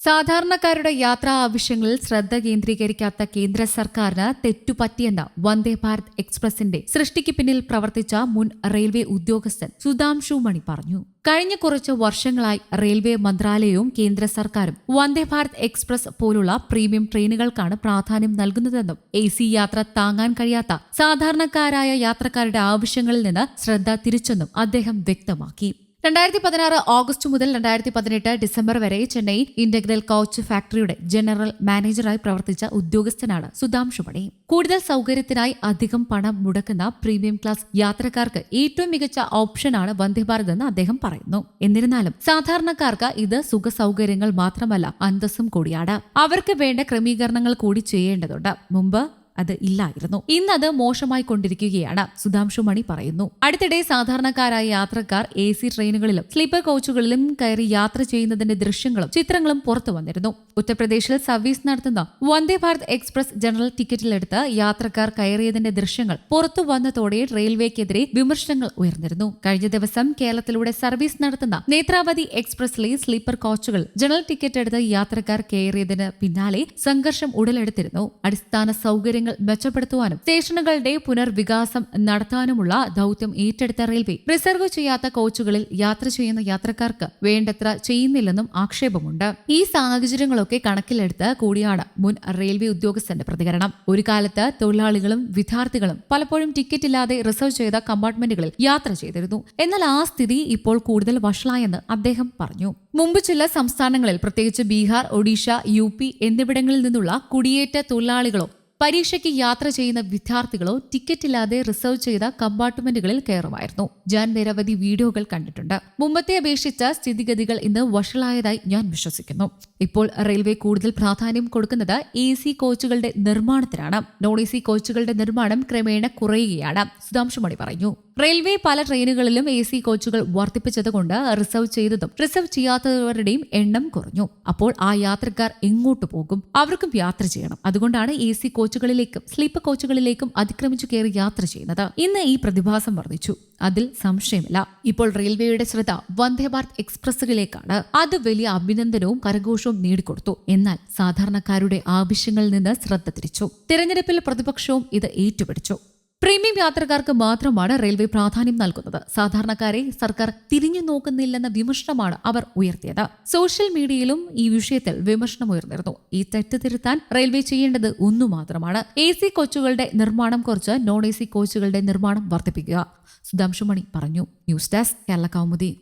സാധാരണക്കാരുടെ യാത്രാ ആവശ്യങ്ങളിൽ ശ്രദ്ധ കേന്ദ്രീകരിക്കാത്ത കേന്ദ്ര സർക്കാരിന് തെറ്റുപറ്റിയെന്ന് വന്ദേ ഭാരത് എക്സ്പ്രസിന്റെ സൃഷ്ടിക്ക് പിന്നിൽ പ്രവർത്തിച്ച മുൻ റെയിൽവേ ഉദ്യോഗസ്ഥൻ സുധാംശു മണി പറഞ്ഞു. കഴിഞ്ഞ കുറച്ച് വർഷങ്ങളായി റെയിൽവേ മന്ത്രാലയവും കേന്ദ്ര സർക്കാരും വന്ദേ ഭാരത് എക്സ്പ്രസ് പോലുള്ള പ്രീമിയം ട്രെയിനുകൾക്കാണ് പ്രാധാന്യം നൽകുന്നതെന്നും എ സി യാത്ര താങ്ങാൻ കഴിയാത്ത സാധാരണക്കാരായ യാത്രക്കാരുടെ ആവശ്യങ്ങളിൽ നിന്ന് ശ്രദ്ധ തിരിച്ചെന്നും അദ്ദേഹം വ്യക്തമാക്കി. രണ്ടായിരത്തി പതിനാറ് ഓഗസ്റ്റ് മുതൽ രണ്ടായിരത്തി പതിനെട്ട് ഡിസംബർ വരെ ചെന്നൈ ഇന്റഗ്രൽ കോച്ച് ഫാക്ടറിയുടെ ജനറൽ മാനേജറായി പ്രവർത്തിച്ച ഉദ്യോഗസ്ഥനാണ് സുധാംശു മണി കൂടുതൽ സൗകര്യത്തിനായി അധികം പണം മുടക്കുന്ന പ്രീമിയം ക്ലാസ് യാത്രക്കാർക്ക് ഏറ്റവും മികച്ച ഓപ്ഷനാണ് വന്ദേ ഭാരത് എന്ന് അദ്ദേഹം പറയുന്നു. എന്നിരുന്നാലും സാധാരണക്കാർക്ക് ഇത് സുഖ സൗകര്യങ്ങൾ മാത്രമല്ല അന്തസ്സും കൂടിയാണ്. അവർക്ക് വേണ്ട ക്രമീകരണങ്ങൾ കൂടി ചെയ്യേണ്ടതുണ്ട്. മുമ്പ് അത് ഇല്ലായിരുന്നു. ഇന്നത് മോശമായി കൊണ്ടിരിക്കുകയാണ് സുധാംശു മണി പറയുന്നു. അടുത്തിടെ സാധാരണക്കാരായ യാത്രക്കാർ എ സി ട്രെയിനുകളിലും സ്ലീപ്പർ കോച്ചുകളിലും കയറി യാത്ര ചെയ്യുന്നതിന്റെ ദൃശ്യങ്ങളും ചിത്രങ്ങളും പുറത്തു വന്നിരുന്നു. ഉത്തർപ്രദേശിൽ സർവീസ് നടത്തുന്ന വന്ദേ ഭാരത് എക്സ്പ്രസ് ജനറൽ ടിക്കറ്റിലെടുത്ത് യാത്രക്കാർ കയറിയതിന്റെ ദൃശ്യങ്ങൾ പുറത്തു വന്നതോടെ റെയിൽവേക്കെതിരെ വിമർശനങ്ങൾ ഉയർന്നിരുന്നു. കഴിഞ്ഞ ദിവസം കേരളത്തിലൂടെ സർവീസ് നടത്തുന്ന നേത്രാവതി എക്സ്പ്രസിലെ സ്ലീപ്പർ കോച്ചുകൾ ജനറൽ ടിക്കറ്റ് എടുത്ത് യാത്രക്കാർ കയറിയതിന് പിന്നാലെ സംഘർഷം ഉടലെടുത്തിരുന്നു. അടിസ്ഥാന സൗകര്യങ്ങൾ മെച്ചപ്പെടുത്തുവാനും സ്റ്റേഷനുകളുടെ പുനർവികാസം നടത്താനുമുള്ള ദൌത്യം ഏറ്റെടുത്ത റെയിൽവേ. റിസർവ് ചെയ്യാത്ത കോച്ചുകളിൽ യാത്ര ചെയ്യുന്ന യാത്രക്കാർക്ക് വേണ്ടത്ര ചെയ്യുന്നില്ലെന്നും ആക്ഷേപമുണ്ട്. ഈ സാഹചര്യങ്ങളൊക്കെ കണക്കിലെടുത്ത് കൂടിയാണ് മുൻ റെയിൽവേ ഉദ്യോഗസ്ഥന്റെ പ്രതികരണം. ഒരു കാലത്ത് തൊഴിലാളികളും വിദ്യാർത്ഥികളും പലപ്പോഴും ടിക്കറ്റ് ഇല്ലാതെ റിസർവ് ചെയ്ത കമ്പാർട്ട്മെന്റുകളിൽ യാത്ര ചെയ്തിരുന്നു. എന്നാൽ ആ സ്ഥിതി ഇപ്പോൾ കൂടുതൽ വഷളായെന്ന് അദ്ദേഹം പറഞ്ഞു. മുമ്പ് ചില സംസ്ഥാനങ്ങളിൽ പ്രത്യേകിച്ച് ബീഹാർ ഒഡീഷ യു പി എന്നിവിടങ്ങളിൽ നിന്നുള്ള കുടിയേറ്റ തൊഴിലാളികളോ പരീക്ഷയ്ക്ക് യാത്ര ചെയ്യുന്ന വിദ്യാർത്ഥികളോ ടിക്കറ്റില്ലാതെ റിസർവ് ചെയ്ത കമ്പാർട്ട്മെന്റുകളിൽ കയറുമായിരുന്നു. ഞാൻ നിരവധി വീഡിയോകൾ കണ്ടിട്ടുണ്ട്. മുമ്പത്തെ അപേക്ഷിച്ച സ്ഥിതിഗതികൾ ഇന്ന് വഷളായതായി ഞാൻ വിശ്വസിക്കുന്നു. ഇപ്പോൾ റെയിൽവേ കൂടുതൽ പ്രാധാന്യം കൊടുക്കുന്നത് എ സി കോച്ചുകളുടെ നിർമ്മാണത്തിനാണ് നോൺ എ സി കോച്ചുകളുടെ നിർമ്മാണം ക്രമേണ കുറയുകയാണ്. സുധാംശുമണി പറഞ്ഞു. റെയിൽവേ പല ട്രെയിനുകളിലും എ സി കോച്ചുകൾ വർദ്ധിപ്പിച്ചതുകൊണ്ട് റിസർവ് ചെയ്തതും റിസർവ് ചെയ്യാത്തവരുടെയും എണ്ണം കുറഞ്ഞു. അപ്പോൾ ആ യാത്രക്കാർ എങ്ങോട്ട് പോകും? അവർക്കും യാത്ര ചെയ്യണം. അതുകൊണ്ടാണ് എ സി കോച്ചുകളിലേക്കും സ്ലീപ്പർ കോച്ചുകളിലേക്കും അതിക്രമിച്ചു കയറി യാത്ര ചെയ്യുന്നത്. ഇന്ന് ഈ പ്രതിഭാസം വർദ്ധിച്ചു. അതിൽ സംശയമില്ല. ഇപ്പോൾ റെയിൽവേയുടെ ശ്രദ്ധ വന്ദേ ഭാരത് എക്സ്പ്രസുകളിലേക്കാണ് അത് വലിയ അഭിനന്ദനവും കരഘോഷവും നേടിക്കൊടുത്തു. എന്നാൽ സാധാരണക്കാരുടെ ആവശ്യങ്ങളിൽ നിന്ന് ശ്രദ്ധ തിരിച്ചു. തിരഞ്ഞെടുപ്പിൽ പ്രതിപക്ഷവും ഇത് ഏറ്റുപിടിച്ചു പ്രീമിയം യാത്രക്കാർക്ക് മാത്രമാണ് റെയിൽവേ പ്രാധാന്യം നൽകുന്നത്. സാധാരണക്കാരെ സർക്കാർ തിരിഞ്ഞു നോക്കുന്നില്ലെന്ന വിമർശനമാണ് അവർ ഉയർത്തിയത്. സോഷ്യൽ മീഡിയയിലും ഈ വിഷയത്തിൽ വിമർശനം ഉയർന്നിരുന്നു. ഈ തെറ്റ് തിരുത്താൻ റെയിൽവേ ചെയ്യേണ്ടത് ഒന്നു മാത്രമാണ്. എ സി കോച്ചുകളുടെ നിർമ്മാണം കുറച്ച് നോൺ എ സി കോച്ചുകളുടെ നിർമ്മാണം വർദ്ധിപ്പിക്കുക. സുധാംശുമണി പറഞ്ഞു. News desk Kerala Kaumudi.